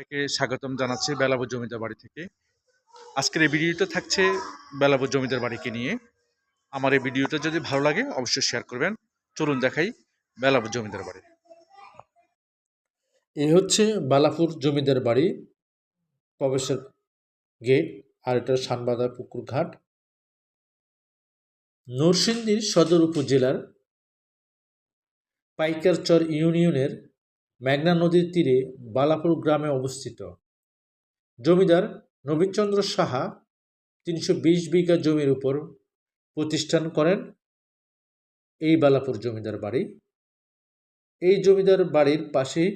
সবাইকে স্বাগতম জানাচ্ছি বেলাবু জমিদার বাড়ি থেকে। আজকের এই ভিডিওটা থাকছে বেলাবু জমিদার বাড়িকে নিয়ে। আমার এই ভিডিওটা যদি ভালো লাগে, অবশ্যই শেয়ার করবেন। চলুন দেখাই বেলাবু জমিদার বাড়ি। এ হচ্ছে বালাপুর জমিদার বাড়ি, প্রবেশের গেট, আর এটা শানবাদা পুকুর ঘাট। নরসিংদী সদর উপজেলার পাইকারচর ইউনিয়নের মেঘনা নদীর তীরে বালাপুর গ্রামে অবস্থিত। জমিদার নবীনচন্দ্র সাহা তিনশো বিশ বিঘা জমির উপর প্রতিষ্ঠান করেন এই বালাপুর জমিদার বাড়ি। এই জমিদার বাড়ির পাশেই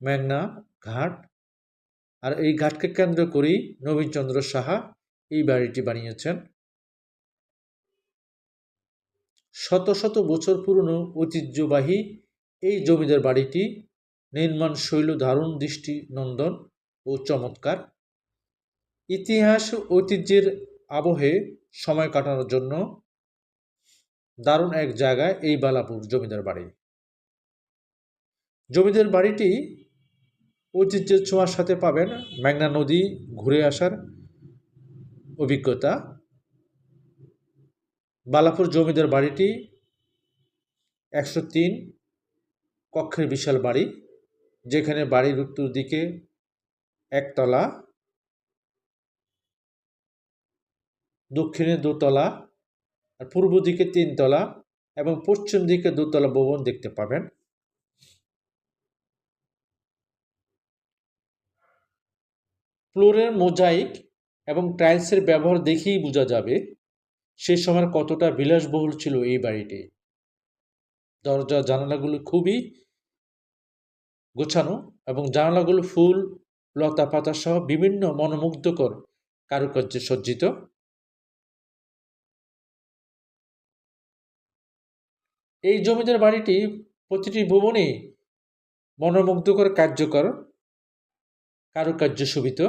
মেঘনা ঘাট আর এই ঘাটকে কেন্দ্র করেই নবীনচন্দ্র সাহা এই বাড়িটি বানিয়েছেন। শত শত বছর পুরনো ঐতিহ্যবাহী এই জমিদার বাড়িটি নির্মাণ শৈল, দারুণ দৃষ্টি নন্দন ও চমৎকার। ইতিহাস ঐতিহ্যের আবহে সময় কাটানোর জন্য দারুণ এক জায়গায় এই বালাপুর জমিদার বাড়ি। জমিদার বাড়িটি ঐতিহ্যের ছোঁয়ার সাথে পাবেন মেঘনা নদী ঘুরে আসার অভিজ্ঞতা। বালাপুর জমিদার বাড়িটি একশো তিন কক্ষের বিশাল বাড়ি। যেখানে বাড়ির উত্তর দিকে একতলা, দক্ষিণে দোতলা আর পূর্ব দিকে তিনতলা এবং পশ্চিম দিকে দোতলা ভবন দেখতে পাবেন। ফ্লোরের মোজাইক এবং টাইলসের ব্যবহার দেখেই বোঝা যাবে সে সময় কতটা বিলাসবহুল ছিল এই বাড়িটি। দরজা, জানালাগুলো খুবই গোছানো এবং জানালাগুলো ফুল, লতা পাতা সহ বিভিন্ন মনোমুগ্ধকর কারুকার্যে সজ্জিত। এই জমিদার বাড়িটি প্রতিটি ভবনে মনোমুগ্ধকর কার্যকর কারুকার্য শোভিত।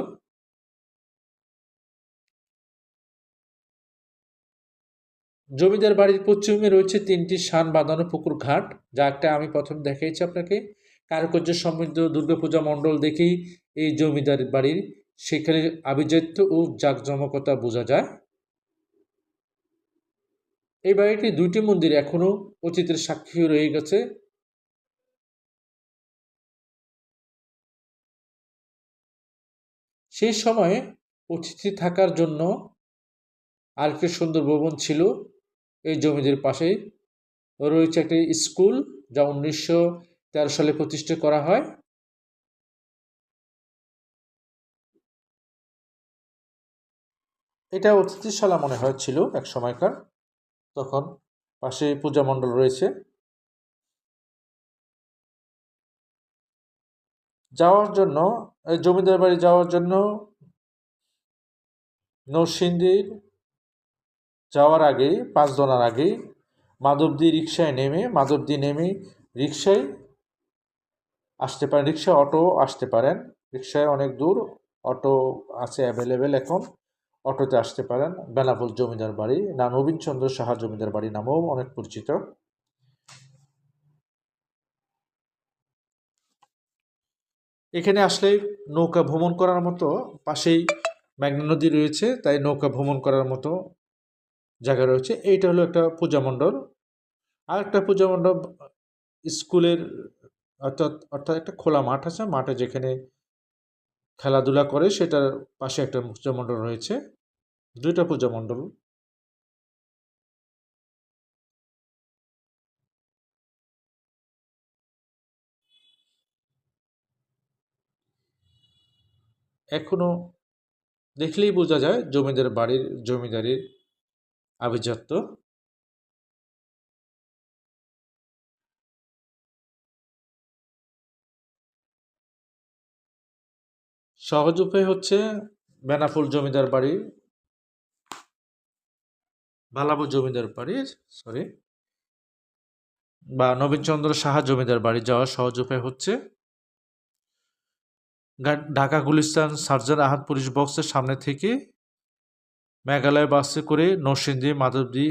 জমিদার বাড়ির পশ্চিমে রয়েছে তিনটি শান বাঁধানো পুকুর ঘাট, যা একটা আমি প্রথম দেখিয়েছি আপনাকে। কারুকার্য সমৃদ্ধ দুর্গাপূজা মণ্ডল দেখেই এই জমিদার বাড়ির সেখানে আভিজাত্য ও জাঁকজমকতা বোঝা যায়। এই বাড়িটি দুইটি মন্দির এখনও অতীতের সাক্ষী রয়ে গেছে। সেই সময়ে অতিথি থাকার জন্য আরেকটি সুন্দর ভবন ছিল। এই জমিদের পাশেই রয়েছে একটি স্কুল যা উনিশশো তেরো সালে প্রতিষ্ঠা করা হয়। এটা অতিথিশালা মনে হয় ছিল এক সময়কার। তখন পাশে পূজা মণ্ডল রয়েছে। যাওয়ার জন্য জমিদার বাড়ি যাওয়ার জন্য নরসিংদীর যাওয়ার আগেই, পাঁচ দোনার আগেই মাধবদী রিক্সায় নেমে, মাধবদী নেমে রিক্সায় আসতে পারেন, রিক্সা, অটো আসতে পারেন। রিক্সায় অনেক দূর, অটো আছে অ্যাভেলেবেল এখন। অটোতে আসতে পারেন। বেনাপুল জমিদার বাড়ি, না, নবীনচন্দ্র সাহা জমিদার বাড়ি নামেও অনেক পরিচিত। এখানে আসলে নৌকা ভ্রমণ করার মতো পাশেই মেঘনা নদী রয়েছে, তাই নৌকা ভ্রমণ করার মতো জায়গা রয়েছে। এইটা হলো একটা পূজা মণ্ডপ। আর একটা পূজা মণ্ডপ স্কুলের অর্থাৎ অর্থাৎ একটা খোলা মাঠ আছে। মাঠে যেখানে খেলাধুলা করে, সেটার পাশে একটা পূজা মণ্ডপ রয়েছে। দুইটা পূজা মণ্ডপ এখনও দেখলেই বোঝা যায় জমিদার বাড়ির, জমিদারির আভিজাত্য। সহজ উপায় হচ্ছে বেনাফুল জমিদার বাড়ি, বালাবু জমিদার বাড়ি সরি বা নবীনচন্দ্র সাহা জমিদার বাড়ি যাওয়ার সহজ উপায় হচ্ছে ঢাকা গুলিস্তান সার্জার আহাদ পুলিশ বক্সের সামনে থেকে মেঘালয় বাসে করে নরসিংদী, মাধবদী